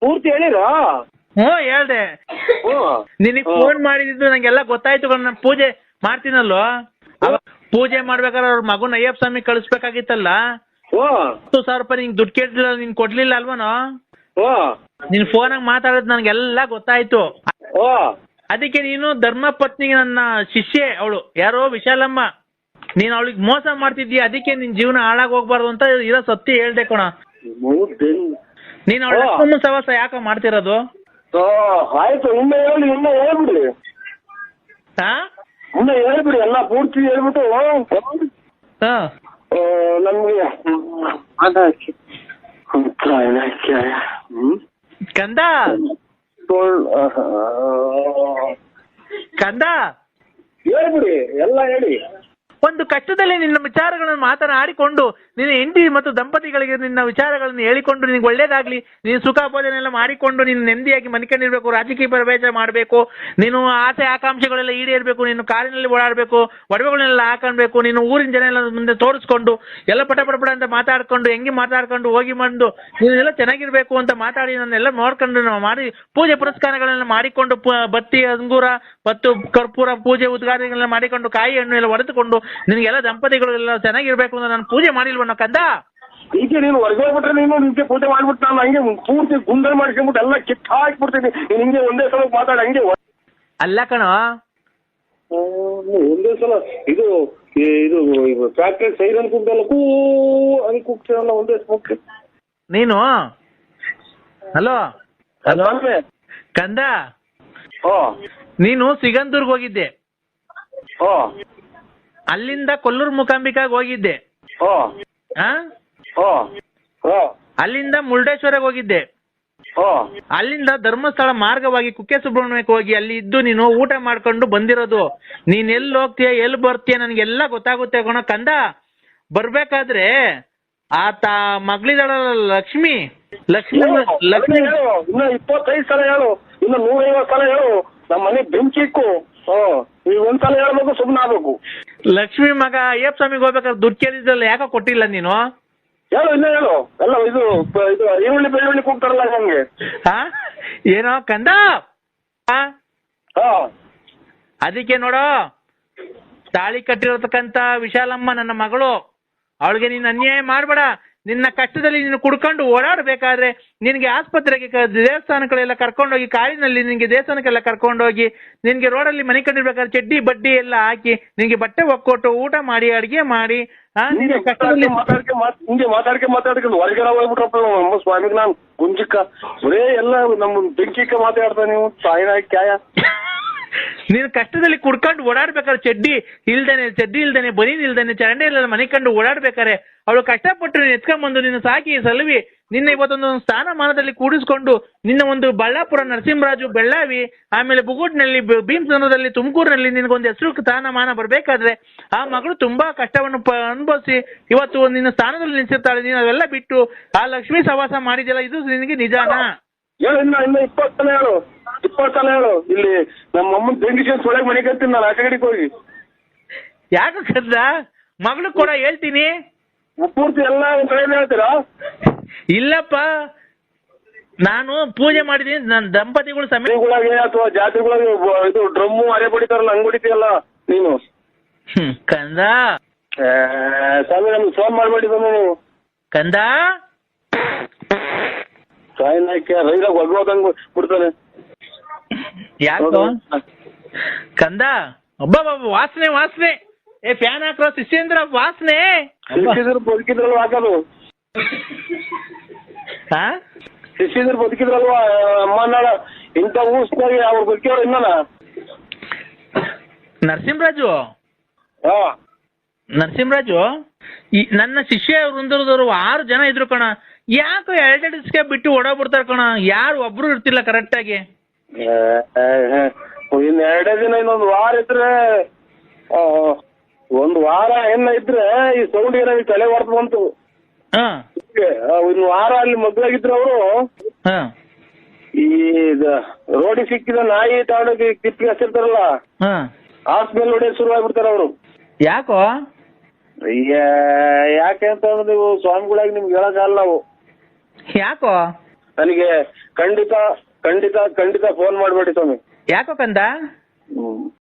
ಪೂರ್ತಿ ಹೇಳಿರಾ? ಹ್ಞೂ ಹೇಳ್ದೆ. ಹ್ಞೂ. ನಿನಗೆ. ಫೋನ್ ಮಾಡಿದ್ದು ನಂಗೆಲ್ಲ ಗೊತ್ತಾಯ್ತು ಕಣೋ ನಾನು ಪೂಜೆ ಮಾಡ್ತೀನಲ್ವ ಪೂಜೆ ಮಾಡ್ಬೇಕಾದ್ರೆ ಅವ್ರ ಮಗುನ ಅಯ್ಯಪ್ಪ ಸ್ವಾಮಿ ಕಳಿಸ್ಬೇಕಾಗಿತ್ತಲ್ಲ? ಹ್ಞೂ. ಹತ್ತು ಸಾವಿರ ರೂಪಾಯಿ ನಿಂಗೆ ದುಡ್ಡು ಕೇಳಿಲ್ಲ ನೀನ್ ಕೊಡ್ಲಿಲ್ಲ ಅಲ್ವನೋ? ಹ್ಞೂ. ನಿನ್ ಫೋನಾಗ ಮಾತಾಡೋದು ನನಗೆಲ್ಲ ಗೊತ್ತಾಯ್ತು. ಹ್ಞೂ. ಅದಕ್ಕೆ ನೀನು ಧರ್ಮ ಪತ್ನಿಗೆ ನನ್ನ ಶಿಷ್ಯೆ ಅವಳು ಯಾರೋ ವಿಶಾಲಮ್ಮ. ನೀನು ಅವಳಿಗೆ ಮೋಸ ಮಾಡ್ತಿದ್ದೀಯ ಅದಕ್ಕೆ ನಿನ್ ಜೀವನ ಹಾಳಾಗಿ ಹೋಗ್ಬಾರ್ದು ಅಂತ ಇರೋ ಸತ್ಯ ಹೇಳ್ದೆ ಕಣ. ನೀನು ಅವಳ. ಲಕ್ಷ್ಮಮ್ಮ ಸವಾಸ ಯಾಕೆ ಮಾಡ್ತಿರೋದು? ಓ, ಆಯ್ತು ಇನ್ನ ಹೇಳಿ ಇನ್ನ ಹೇಳ್ಬಿಡಿ. ಹಾ? ಇನ್ನ ಹೇಳ್ಬಿಡಿ ಎಲ್ಲ ಪೂರ್ತಿ ಹೇಳ್ಬಿಟ್ಟು ಹಾ. ನಮ್ಗೆ ಅದಕ್ಕೆ ಕಂದ. ಕಂದ? ಹೇಳ್ಬಿಡಿ ಎಲ್ಲ ಹೇಳಿ. ಒಂದು ಕಷ್ಟದಲ್ಲಿ ನಿನ್ನ ವಿಚಾರಗಳನ್ನು ಮಾತನಾಡಿಕೊಂಡು ನಿನ್ನ ಹೆಂಡತಿ ಮತ್ತು ದಂಪತಿಗಳಿಗೆ ನಿನ್ನ ವಿಚಾರಗಳನ್ನು ಹೇಳಿಕೊಂಡು ನಿನಗೆ ಒಳ್ಳೇದಾಗ್ಲಿ, ನೀನು ಸುಖ ಭೋಜನ ಎಲ್ಲ ಮಾಡಿಕೊಂಡು ನಿನ್ನ ನೆಮ್ಮದಿಯಾಗಿ ಮನಿಕೊಂಡಿರ್ಬೇಕು, ರಾಜಕೀಯ ಪ್ರವೇಶ ಮಾಡಬೇಕು, ನೀನು ಆಸೆ ಆಕಾಂಕ್ಷೆಗಳೆಲ್ಲ ಈಡೇರಬೇಕು, ನೀನು ಕಾರಿನಲ್ಲಿ ಓಡಾಡಬೇಕು, ಒಡವೆಗಳನ್ನೆಲ್ಲ ಹಾಕೊಂಡ್ಬೇಕು, ನೀನು ಊರಿನ ಜನ ಎಲ್ಲ ಮುಂದೆ ತೋರಿಸ್ಕೊಂಡು, ಎಲ್ಲ ಪಟ ಪಟ ಅಂತ ಮಾತಾಡ್ಕೊಂಡು, ಹೆಂಗೆ ಮಾತಾಡ್ಕೊಂಡು, ಹೋಗಿ ಬಂದು ನೀನೆಲ್ಲ ಚೆನ್ನಾಗಿರ್ಬೇಕು ಅಂತ ಮಾತಾಡಿ ನನ್ನೆಲ್ಲ ನೋಡ್ಕೊಂಡು ಮಾಡಿ ಪೂಜೆ ಪುರಸ್ಕಾರಗಳನ್ನ ಮಾಡಿಕೊಂಡು ಬತ್ತಿ, ಅಂಗೂರ ಮತ್ತು ಕರ್ಪೂರ ಪೂಜೆ ಉದ್ಘಾಟನೆಗಳನ್ನ ಮಾಡಿಕೊಂಡು ಕಾಯಿ ಹಣ್ಣು ಎಲ್ಲ ಹೊಡೆದುಕೊಂಡು ನಿನಗೆಲ್ಲ ದಂಪತಿಗಳೆಲ್ಲ ಚೆನ್ನಾಗಿರ್ಬೇಕು ಅಂತ ನಾನು ಪೂಜೆ ಮಾಡಿಲ್ವಣ್ಣ ಕಂದ? ಈಗ ನೀನು ಹೊರಗೋಗ್ಬಿಟ್ರೆ ನೀನು ನಿಮ್ಗೆ ಪೂಜೆ ಮಾಡ್ಬಿಟ್ಟು ನಾನು ಹಂಗೆ ಪೂರ್ತಿ ಗುಂಡಲ್ ಮಾಡ್ಕೊಂಡ್ಬಿಟ್ಟು ಎಲ್ಲ ಕಿತ್ತ ಹಾಕ್ಬಿಡ್ತೀನಿ ನೀನು ಹಿಂಗೆ ಒಂದೇ ಸಲ ಮಾತಾಡ ಹಂಗೆ ಒ- ಅಲ್ಲ ಕಣ. ಒಂದೇ ಸಲ ಇದು ಈ- ಇದು ಫ್ಯಾಕ್ಟ್ರಿ ಸೈರನ್ ಕೂಗ್ದಲ್ಲ ಕೂ ಕೂಗ್ತೀರಲ್ಲ ಒಂದೇ ಸ್ಮೋಕ್ ನೀನು? ಹಲೋ? ಹಲೋ? ಅಲ್ವೇ? ಕಂದ? ಓ ನೀನು ಸಿಗಂದೂರ್ಗ್ ಹೋಗಿದ್ದೆ. ಓ ಅಲ್ಲಿಂದ ಕೊಲ್ಲೂರು ಮುಕಾಂಬಿಕಾಗ್ ಹೋಗಿದ್ದೆ. ಓ ಆ? ಓ ಓ ಅಲ್ಲಿಂದ ಮುರುಡೇಶ್ವರಕ್ಕೆ ಹೋಗಿದ್ದೆ. ಓ ಅಲ್ಲಿಂದ ಧರ್ಮಸ್ಥಳ ಮಾರ್ಗವಾಗಿ ಕುಕ್ಕೆ ಸುಬ್ರಹ್ಮಣ್ಯಕ್ಕೆ ಹೋಗಿ ಅಲ್ಲಿ ಇದ್ದು ನೀನು ಊಟ ಮಾಡ್ಕೊಂಡು ಬಂದಿರೋದು. ನೀನ್ ಎಲ್ಲಿ ಹೋಗ್ತೀಯ ಎಲ್ಲಿ ಬರ್ತೀಯ ನನಗೆಲ್ಲ ಗೊತ್ತಾಗುತ್ತೆ ಕಣೋ. ಕಂದ ಬರ್ಬೇಕಾದ್ರೆ ಆ ತಾ ಮಗಳಿದಾಳಲ್ಲ ಲಕ್ಷ್ಮಿ ಲಕ್ಷ್ಮಿ ಲಕ್ಷ್ಮಿ ಹೇಳು ಇನ್ನ ಇಪ್ಪತ್ತೈದು ಸಲ ಹೇಳು. ಇನ್ನು ನೂರೈವತ್ತು ಸಲ ಹೇಳು. ನಮ್ಮ ಮನೆ ಬೆಂಕಿ ಇಕ್ಕು. ಹ್ಮ್ ಈಗ ಒಂದ್ಸಲ ಹೇಳ್ಬೇಕು ಸುಮ್ಮನೆ ಆಗ್ಬೇಕು. ಲಕ್ಷ್ಮಿ ಮಗ ಅಯ್ಯಪ್ಪ ಸ್ವಾಮಿಗೆ ಹೋಗ್ಬೇಕಾದ್ರೆ ದುಡ್ಡು ಕೇಳಿದ್ರಲ್ಲ ಯಾಕೆ ಕೊಟ್ಟಿಲ್ಲ ನೀನು? ಹೇಳು ಇನ್ನ ಹೇಳು. ಎಲ್ಲ ಇದು ಪ- ಇದು ಈರುಳ್ಳಿ ಬೆಳ್ಳುಳ್ಳಿ ಕೂಗ್ತಾರಲ್ಲ ನಮ್ಗೆ ಹಾ ಏನೋ ಕಂದ? ಆ? ಹಾ. ಅದಕ್ಕೆ ನೋಡೋ ತಾಳಿ ಕಟ್ಟಿರತಕ್ಕಂತ ವಿಶಾಲಮ್ಮ ನನ್ನ ಮಗಳು. ಅವಳಿಗೆ ನೀನು ಅನ್ಯಾಯ ಮಾಡಬೇಡ. ನಿನ್ನ ಕಷ್ಟದಲ್ಲಿ ನೀನು ಕುಡ್ಕೊಂಡು ಓಡಾಡಬೇಕಾದ್ರೆ ನಿನಗೆ ಆಸ್ಪತ್ರೆಗೆ ದೇವಸ್ಥಾನಗಳೆಲ್ಲ ಕರ್ಕೊಂಡೋಗಿ ಕಾರಿನಲ್ಲಿ ನಿನಗೆ ದೇವಸ್ಥಾನಕ್ಕೆಲ್ಲ ಕರ್ಕೊಂಡೋಗಿ ನಿನಗೆ ರೋಡಲ್ಲಿ ಮನೆ ಕಟ್ಟಿರ್ಬೇಕಾದ್ರೆ ಚಡ್ಡಿ ಬಡ್ಡಿ ಎಲ್ಲ ಹಾಕಿ ನಿನಗೆ ಬಟ್ಟೆ ಒಕ್ಕೊಟ್ಟು ಊಟ ಮಾಡಿ ಅಡಿಗೆ ಮಾಡಿ ಹಿಂಗೆ ಮಾತಾಡ್ಕೆ ಮಾತಾಡ್ಕೆ ಹಿಂಗೆ ಮಾತಾಡ್ಕೆ ಮಾತಾಡ್ಕೊಂಡು ಹೊರಗಡೆ ಹೋಗ್ಬಿಟ್ರಪ್ಪ ನಮ್ಮ ಸ್ವಾಮಿಗೆ ನಾನು ಗುಂಜಿಕ್ಕ. ಬರೇ ಎಲ್ಲ ನಮ್ಮ ಬೆಂಕಿಕ್ಕ ಮಾತಾಡ್ತಾ ನೀವು ಸಾಯಿನ ಕ್ಯಾಯ. ನೀನು ಕಷ್ಟದಲ್ಲಿ ಕುಡ್ಕೊಂಡು ಓಡಾಡ್ಬೇಕಾದ್ರೆ ಚಡ್ಡಿ ಇಲ್ದೇನೆ ಚಡ್ಡಿ ಇಲ್ದೇನೆ ಬನಿ ಇಲ್ದೇನೆ, ಚರಂಡಿ ಇಲ್ಲ ಮನೆ ಕಂಡು ಓಡಾಡ್ಬೇಕಾರೆ ಅವಳು ಕಷ್ಟಪಟ್ಟು ನೀನು ಎತ್ಕೊಂಡ್ಬಂದು ನಿನ್ನ ಸಾಕಿ ಸಲುವಿ. ನಿನ್ನ ಇವತ್ತೊಂದು ಸ್ಥಾನಮಾನದಲ್ಲಿ ಕೂಡಿಸ್ಕೊಂಡು ನಿನ್ನ ಒಂದು ಬಳ್ಳಾಪುರ ನರಸಿಂಹರಾಜು ಬೆಳ್ಳಾವಿ, ಆಮೇಲೆ ಬುಗುಡ್ನಲ್ಲಿ ಬ- ಭೀಮಸಂದ್ರದಲ್ಲಿ ತುಮಕೂರಿನಲ್ಲಿ ನಿನಗೊಂದು ಹೆಸರು ಸ್ಥಾನಮಾನ ಬರಬೇಕಾದ್ರೆ ಆ ಮಗಳು ತುಂಬಾ ಕಷ್ಟವನ್ನು ಅನುಭವಿಸಿ ಇವತ್ತು ನಿನ್ನ ಸ್ಥಾನದಲ್ಲಿ ನಿಲ್ಸಿರ್ತಾಳೆ ನೀನು ಅವೆಲ್ಲ ಬಿಟ್ಟು ಆ ಲಕ್ಷ್ಮೀ ಸವಾಸ ಮಾಡಿದೆಯಲ್ಲ, ಇದು ನಿನಗೆ ನಿಜಾನ? ಹೇಳು ಇನ್ನ ಇನ್ನ ಇಪ್ಪತ್ತು ಸಲ ಹೇಳು ಹೇಳು. ಇಲ್ಲಿ ನಮ್ಮ ಅಮ್ಮನ ಬೆಂಕಿ ಒಳಗೆ ಮನೆ ಕತ್ತೀನಿ ನಾನು ಆಟ ಕಡೆಗೆ ಹೋಗಿ. ಯಾಕೆ ಕರ್ದ? ಮಗಳು ಕೂಡ ಹೇಳ್ತೀನಿ. ಪೂರ್ತಿ ಎಲ್ಲ ಒಂದ್ ಕಡೆ ಹೇಳ್ತೀರಾ? ಇಲ್ಲಪ್ಪ. ನಾನು ಪೂಜೆ ಮಾಡಿದೀನಿ ನನ್ನ ದಂಪತಿಗಳು ಸಮೇತ ಮನೆಗಳಿಗೆ ಅಥವಾ ಜಾತ್ರೆಗಳಿಗೆ ಬ- ಇದು ಡ್ರಮ್ಮು ಅರೆ ಬಡಿತಾರಲ್ಲ ಹಂಗ್ ಬಡಿತೀಯಲ್ಲ ನೀನು. ಹ್ಮ್, ಕಂದ. ಏ, ಸ್ವಾಮಿ ನಮ್ಗೆ ಫೋನ್ ಮಾಡ್ಬೇಡಿ ಸ್ವಾಮಿ ನೀವು. ಕಂದ. ಸಾಯಿ ನಾಯ್ಕ ರೈಲಾಗ ಒಗ್ಗೋದಂಗ್ ಬಿಡ್ತಾನೆ. ಯಾಕೋ ಕಂದ? ಒಬ್ಬ ವಾಸನೆ ವಾಸನೆ. ಏ ಫ್ಯಾನ್ ಹಾಕ್ರೋ ಶಿಷ್ಯೇಂದ್ರ ವಾಸನೆ. ಶಿಶೇಂದ್ರ ಬದುಕಿದ್ರಲ್ವ ಹಾಕೋದು ಹಾ ಶಿಷ್ಯದ್ರು ಬದುಕಿದ್ರಲ್ವಾ? ಅಮ್ಮನಾಳ ಇಂಥ ಊಸ್ನಾಗಿ ಅವ್ರು ಬದುಕಿಯವ್ರು ಇನ್ನ ನರಸಿಂಹರಾಜು? ನರಸಿಂಹರಾಜು ಈ ನನ್ನ ಶಿಷ್ಯ ವೃಂದದವರು ಆರು ಜನ ಇದ್ರು ಕಣ. ಯಾಕೋ ಎರಡೆರಡು ಬಿಟ್ಟು ಓಡೋಗ್ಬಿಡ್ತಾರೆ ಕಣ? ಯಾರು ಒಬ್ರು ಇರ್ತಿಲ್ಲ ಕರೆಕ್ಟಾಗಿ ಇನ್ ಎರಡೇ ದಿನ ಇನ್ನೊಂದು ವಾರ ಇದ್ರೆ ಒಂದ್ ವಾರ ಏನ ಇದ್ರೆ ಈ ಸೌಂಡ್ ಏನ ತಲೆ ಹೊಡೆದು ಬಂತು. ಇನ್ ಒಂದು ವಾರ ಅಲ್ಲಿ ಮಗ್ಳಾಗಿದ್ರು ಅವರು. ಈ ರೋಡಿ ಸಿಕ್ಕಿದ ನಾಯಿ ತಗೊಂಡೋಗಿ ಕಿಪ್ಪಿಗೆ ಹಚ್ಚಿರ್ತಾರಲ್ಲ ಹಾ. ಹಾಸ್ಪಿಟಲ್ ಹೊಡೆಯ ಶುರು ಆಗ್ಬಿಡ್ತಾರ ಅವರು. ಯಾಕೋ? ಯಾಕೆ ಅಂತ ನೀವು ಸ್ವಾಮಿಗಳಾಗಿ ನಿಮ್ಗೆ ಹೇಳಕ್ಕಾಗಲ್ಲ ನಾವು ಯಾಕೋ? ನನಗೆ ಖಂಡಿತ ಖಂಡಿತ ಖಂಡಿತ ಫೋನ್ ಮಾಡ್ಬಿಡಿ ಸ್ವಾಮಿ. ಯಾಕೋ ಕಂದ?